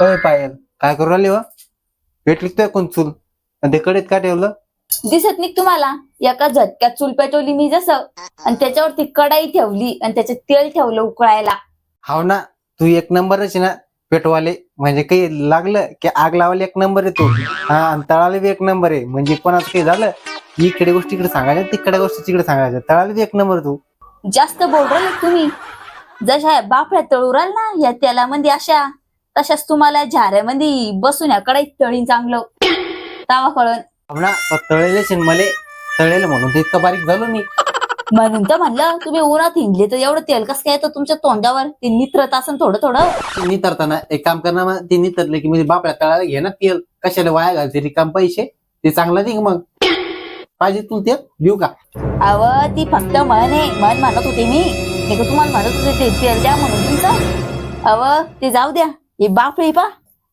अय पायल. काय करू राहिली व भेटली काय कोण चूल? आणि ते कडेत का ठेवलं? दिसत नाही तुम्हाला? एका झटक्यात चूल पेटवली मी जसं आणि त्याच्यावरती कढाई ठेवली आणि त्याच्यात तेल ठेवलं उकळायला. हाव ना तू एक नंबरच आहे ना पेटवाले. म्हणजे काही लागलं की आग लावायला एक नंबर आहे तू. हा आणि तळाला बी एक नंबर आहे. म्हणजे कोणाचं काही झालं की इकडे गोष्टी इकडे सांगायच्या तिकडे गोष्टी तिकडे सांगायच्या. तळाला बी एक नंबर तू. जास्त बोल तुम्ही? जशा बापड्या तळू राहिल ना या तेलामध्ये अशा. तशाच तुम्हाला झाऱ्यामध्ये बसून या कढाईत तळीन चांगलं. तावा कळण. ना तो तळेलेच मले तळेल म्हणून ते इतकं बारीक झालो मी. म्हणून तर म्हणलं तुम्ही उन्हात हिंडले तर एवढं तेल कसं काय येतं तुमच्या तोंडावर? ते नित्रत असन थोडं थोडं नितरताना एक काम करणार मग ते नितरले की म्हणजे बापड्या तळाला घे ना तेल. कशाला वाया घालते रिकाम पैसे? ते चांगलं नाही का मग. पाहिजे तू ते देऊ का? अव ती फक्त म्हण आहे म्हण म्हणत होते मी. का तुम्हाला म्हणत होते ते तेल द्या म्हणून तुमचं. अव ते जाऊ द्या. हे बापरे पा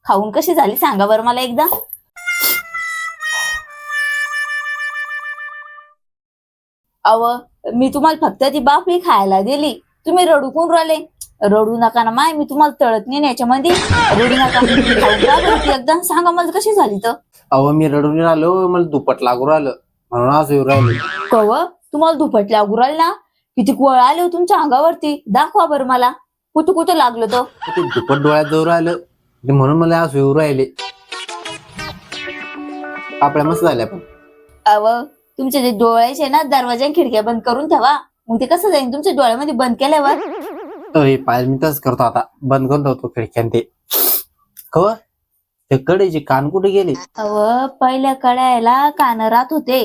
खाऊन कशी झाली सांगा बरं मला एकदा. अव मी तुम्हाला फक्त ती बापरी खायला दिली. तुम्ही रडू कोण राहिले? रडू नका ना माय मी तुम्हाला तळत नाही याच्यामध्ये. रडू नका. एकदा. सांगा मला कशी झाली तर. अहो मी रडून राहिलो मला दुपट लागू राहिलं. म्हणून आज येऊ राहिलो. कव तुम्हाला दुपट लागू राहिल? ना किती गोळ आले हो तुमच्या अंगावरती. दाखवा बरं मला. कुठं कुठं लागलं तर? ते दुपट डोळ्यात जवळ ते म्हणून मला आज येऊ राहिले. आपल्या मस्त झाल्या पण. अव तुमचे जे डोळ्याचे ना दरवाजा आणि खिडक्या बंद करून ठेवा. मग ते कसं जाईल? तुमच्या डोळ्यामध्ये बंद केल्यावर? अरे पाय मी तसंच करतो आता. बंद करून ठेवतो खिडक्यान ते. ते कडेचे कान कुठे गेले? अव पहिल्या कड्याला कान राहत होते.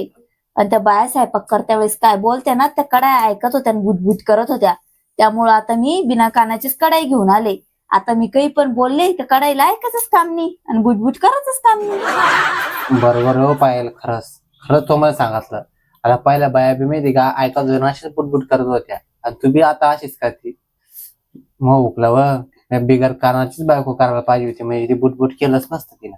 आणि त्या बाया स्वयंपाक करत्या वेळेस काय बोलत्या ना त्या कड्या ऐकत होत्या आणि बुटबुट करत होत्या. त्यामुळं आता मी बिना कानाचीच कढाई घेऊन आले. आता मी काही पण बोलले तर कढाईला ऐकायचंच काम नाही आणि बुजबुज करायचंच काम नाही. बरोबर हो पायल खरंच. खरंच तो मला सांगितलं. आता पहिल्या बाया बी माहिती का ऐका दोन अशीच बुटबुट करत होत्या. आणि तू बी आता अशीच करते. मग उकला व बिगर कानाचीच बायको करायला पाहिजे होती. म्हणजे ती बुटबुट केलंच नसतं तिला